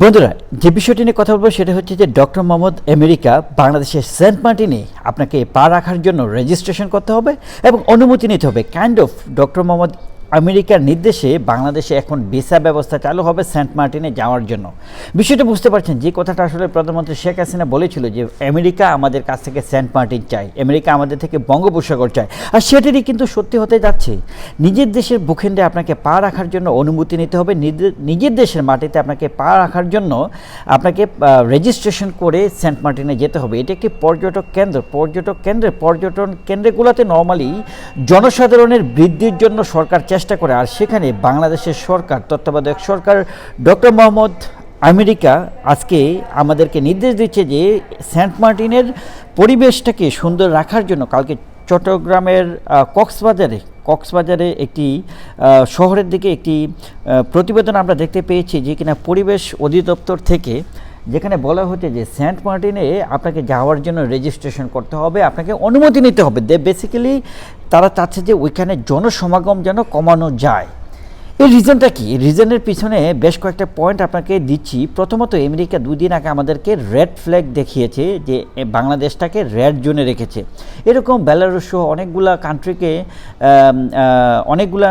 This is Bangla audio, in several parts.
বন্ধুরা, যে বিষয়টি নিয়ে কথা বলব সেটা হচ্ছে যে ডক্টর মোহাম্মদ আমেরিকা বাংলাদেশের সেন্ট মার্টিনে আপনাকে পা রাখার জন্য রেজিস্ট্রেশন করতে হবে এবং অনুমতি নিতে হবে। কাইন্ড অফ ডক্টর মোহাম্মদ আমেরিকার নির্দেশে বাংলাদেশে এখন ভিসা ব্যবস্থা চালু হবে সেন্ট মার্টিনে যাওয়ার জন্য। বিষয়টা বুঝতে পারছেন, যে কথাটা আসলে প্রধানমন্ত্রী শেখ হাসিনা বলেছিল যে আমেরিকা আমাদের কাছ থেকে সেন্ট মার্টিন চাই আমেরিকা আমাদের থেকে বঙ্গোপসাগর চায়। আর সেটারই কিন্তু সত্যি হতে যাচ্ছে, নিজের দেশের ভূখণ্ডে আপনাকে পা রাখার জন্য অনুমতি নিতে হবে নিজের দেশের মাটিতে আপনাকে পা রাখার জন্য আপনাকে রেজিস্ট্রেশন করে সেন্ট মার্টিনে যেতে হবে। এটা একটি পর্যটক কেন্দ্র, পর্যটক কেন্দ্রে, পর্যটন কেন্দ্রগুলোতে নর্মালি জনসাধারণের বৃদ্ধির জন্য সরকার চেষ্টা করে, আর সেখানে বাংলাদেশের সরকার, তত্ত্বাবধায়ক সরকার ডক্টর মোহাম্মদ আমেরিকা আজকে আমাদেরকে নির্দেশ দিচ্ছে যে সেন্ট মার্টিনের পরিবেশটাকে সুন্দর রাখার জন্য কালকে চট্টগ্রামের কক্সবাজারে কক্সবাজারে একটি শহরের দিকে একটি প্রতিবেদন আমরা দেখতে পেয়েছি যে কিনা পরিবেশ অধিদপ্তর থেকে যেখানে বলা হচ্ছে যে সেন্ট মার্টিনে আপনাকে যাওয়ার জন্য রেজিস্ট্রেশন করতে হবে, আপনাকে অনুমতি নিতে হবে। দে বেসিক্যালি তারা চাচ্ছে যে ওইখানে জনসমাগম যেন কমানো যায়। এই রিজনটা কি? রিজনের পিছনে বেশ কয়েকটা পয়েন্ট আপনাকে দিচ্ছি। প্রথমত, আমেরিকা দুদিন আগে আমাদেরকে রেড ফ্ল্যাগ দেখিয়েছে যে বাংলাদেশটাকে রেড জোনে রেখেছে। এরকম বেলারুশ সহ অনেকগুলা কান্ট্রিকে অনেকগুলা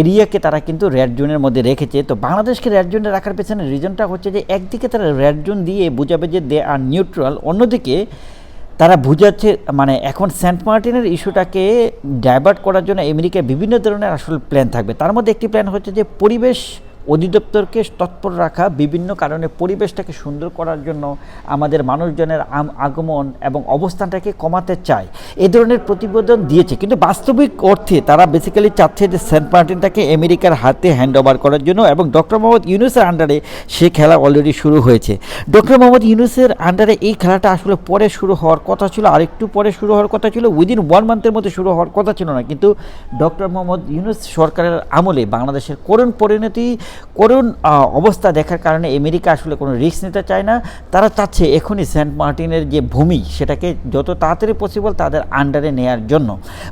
এরিয়াকে তারা কিন্তু রেড জোনের মধ্যে রেখেছে। তো বাংলাদেশকে রেড জোনে রাখার পেছনে রিজনটা হচ্ছে যে, একদিকে তারা রেড জোন দিয়ে বোঝাবে যে দে আর নিউট্রাল অন্যদিকে তারা বুঝাচ্ছে মানে এখন সেন্ট মার্টিনের ইস্যুটাকে ডাইভার্ট করার জন্য আমেরিকায় বিভিন্ন ধরনের আসল প্ল্যান থাকবে। তার মধ্যে একটি প্ল্যান হচ্ছে যে পরিবেশ অধিদপ্তরকে তৎপর রাখা, বিভিন্ন কারণে পরিবেশটাকে সুন্দর করার জন্য আমাদের মানুষজনের আগমন এবং অবস্থানটাকে কমাতে চায়। এ ধরনের প্রতিবেদন দিয়েছে। কিন্তু বাস্তবিক অর্থে তারা বেসিক্যালি চাচ্ছে যে সেন্ট মার্টিনটাকে আমেরিকার হাতে হ্যান্ড ওভার করার জন্য এবং ডক্টর মোহাম্মদ ইউনুসের আন্ডারে সে খেলা অলরেডি শুরু হয়েছে। ডক্টর মোহাম্মদ ইউনুসের আন্ডারে এই খেলাটা আসলে পরে শুরু হওয়ার কথা ছিল আর একটু পরে শুরু হওয়ার কথা ছিল উইদিন ওয়ান মান্থের মধ্যে শুরু হওয়ার কথা ছিল না। কিন্তু ডক্টর মোহাম্মদ ইউনুস সরকারের আমলে বাংলাদেশের করুণ পরিণতি করুণ অবস্থা দেখার কারণে আমেরিকা আসলে কোনো রিস্ক নিতে চায় না। তারা চাচ্ছে এখনই সেন্ট মার্টিনের যে ভূমি, সেটাকে যত তাড়াতাড়ি পসিবল তাদের আন্ডারে নেয়ার জন্য।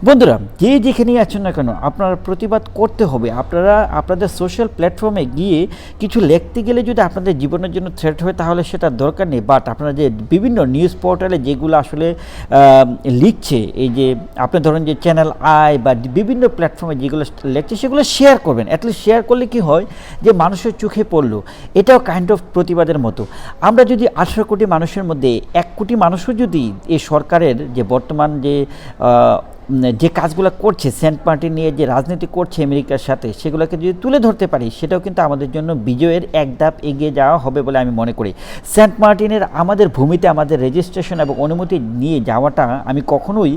বন্ধুরা, যে যেখানেই আছেন না কেন, আপনারা প্রতিবাদ করতে হবে। আপনারা আপনাদের সোশ্যাল প্ল্যাটফর্মে গিয়ে কিছু লিখতে গেলে যদি আপনাদের জীবনের জন্য থ্রেট হয়, তাহলে সেটা দরকার নেই। বাট আপনারা যে বিভিন্ন নিউজ পোর্টালে যেগুলো আসলে লিখছে, এই যে আপনি ধরেন যে চ্যানেল আই বা বিভিন্ন প্ল্যাটফর্মে যেগুলো লিখছে, সেগুলো শেয়ার করবেন। অ্যাটলিস্ট শেয়ার করলে কি হয় যে মানুষের চোখে পড়ল, এটাও কাইন্ড অফ প্রতিবাদের মতো। আমরা যদি আঠারো কোটি মানুষের মধ্যে এক কোটি মানুষও যদি এই সরকারের যে বর্তমান যে যে কাজগুলো করছে, সেন্ট মার্টিন নিয়ে যে রাজনীতি করছে আমেরিকার সাথে, সেগুলোকে যদি তুলে ধরতে পারি, সেটাও কিন্তু আমাদের জন্য বিজয়ের এক ধাপ এগিয়ে যাওয়া হবে বলে আমি মনে করি। সেন্ট মার্টিনের আমাদের ভূমিতে আমাদের রেজিস্ট্রেশন এবং অনুমতি নিয়ে যাওয়াটা আমি কখনোই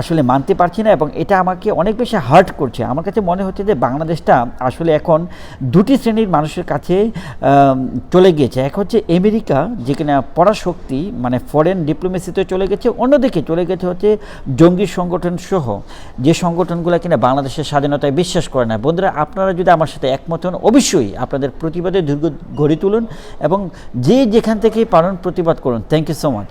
আসলে মানতে পারছি না এবং এটা আমাকে অনেক বেশি হার্ট করছে। আমার কাছে মনে হচ্ছে যে বাংলাদেশটা আসলে এখন দুটি শ্রেণির মানুষের কাছে চলে গিয়েছে। এক হচ্ছে আমেরিকা, যেখানে পরাশক্তি মানে ফরেন ডিপ্লোমেসিতে চলে গেছে, অন্যদিকে চলে গেছে হচ্ছে জঙ্গি সংগঠন যে সংগঠনগুলো কিনা বাংলাদেশের স্বাধীনতায় বিশ্বাস করে না। বন্ধুরা, আপনারা যদি আমার সাথে একমত হন, অবশ্যই আপনাদের প্রতিবাদে দুর্গ গড়ে তুলুন এবং যে যেখান থেকেই পালন প্রতিবাদ করুন। Thank you so much